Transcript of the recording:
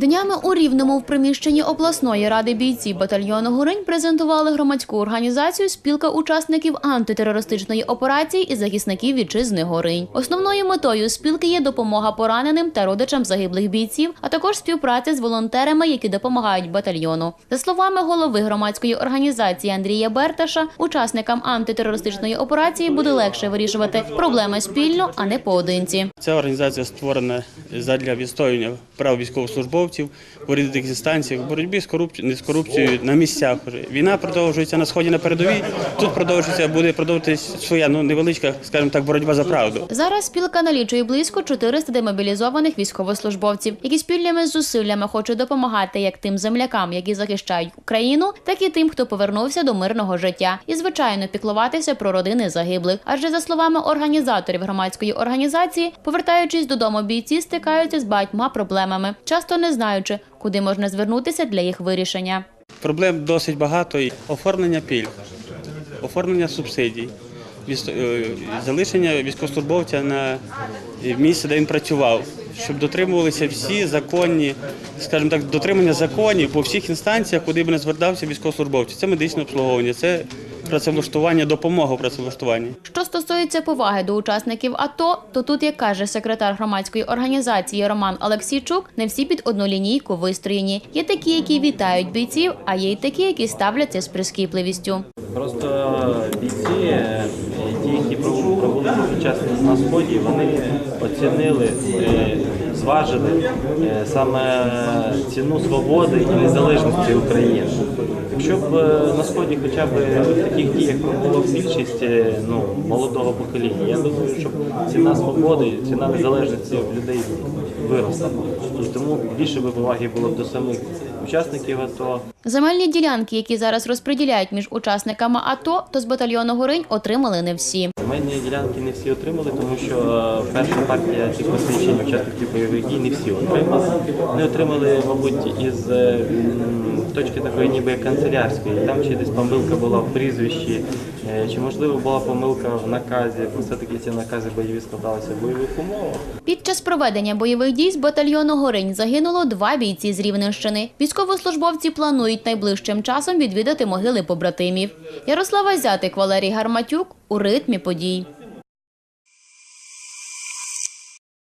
Днями у Рівному в приміщенні обласної ради бійців батальйону Горинь презентували громадську організацію спілка учасників антитерористичної операції і захисників вітчизни Горинь. Основною метою спілки є допомога пораненим та родичам загиблих бійців, а також співпраця з волонтерами, які допомагають батальйону. За словами голови громадської організації Андрія Берташа, учасникам антитерористичної операції буде легше вирішувати проблеми спільно, а не поодинці. Ця організація створена задля відстоювання прав військовослужбовців у різних інстанціях, в боротьбі з корупцією, з корупцією на місцях. Війна продовжується на сході на передовій. Тут продовжується буде продовжуватися своя ну невеличка, скажімо так, боротьба за правду. Зараз спілка налічує близько 400 демобілізованих військовослужбовців, які спільними зусиллями хочуть допомагати як тим землякам, які захищають Україну, так і тим, хто повернувся до мирного життя, і звичайно піклуватися про родини загиблих. Адже за словами організаторів громадської організації, повертаючись додому, бійці стикаються з багатьма проблемами, часто не знаючи, куди можна звернутися для їх вирішення. Проблем досить багато. Оформлення пільг, оформлення субсидій, е, залишення військовослужбовця на місце, де він працював, щоб дотримувалися всі законні, скажімо так, дотримання законів по всіх інстанціях, куди б не звертався військовослужбовці. Це медичне обслуговування, це працевлаштування, допомога у працевлаштуванні. Що стосується поваги до учасників АТО, то тут, як каже секретар громадської організації Роман Олексійчук, не всі під одну лінійку вистроєні. Є такі, які вітають бійців, а є й такі, які ставляться з прискіпливістю. Просто бійці, час на сході, вони оцінили, е, зважили е, саме ціну свободи і незалежності України. Якщо б е, на сході хоча б в таких діях пробула більшість е, ну, молодого покоління, я думаю, що ціна свободи, ціна незалежності в людей виросла. І тому більше би поваги було б до самих учасників АТО. Земельні ділянки, які зараз розподіляють між учасниками АТО, то з батальйону Горинь отримали не всі. Земельні ділянки не всі отримали, тому що е, перша партія цих посвідчень учасників бойових дій не всі отримали. Не отримали, мабуть, із точки такої ніби канцелярської. Там чи десь помилка була в прізвищі, чи можливо була помилка в наказі, все-таки ці накази бойові складалися в бойових умовах. Під час проведення бойових дій з батальйону Горинь загинуло два бійці з Рівненщини. Військовослужбовці планують найближчим часом відвідати могили побратимів. Ярослава Зятик, Валерій Гарматюк у ритмі подій.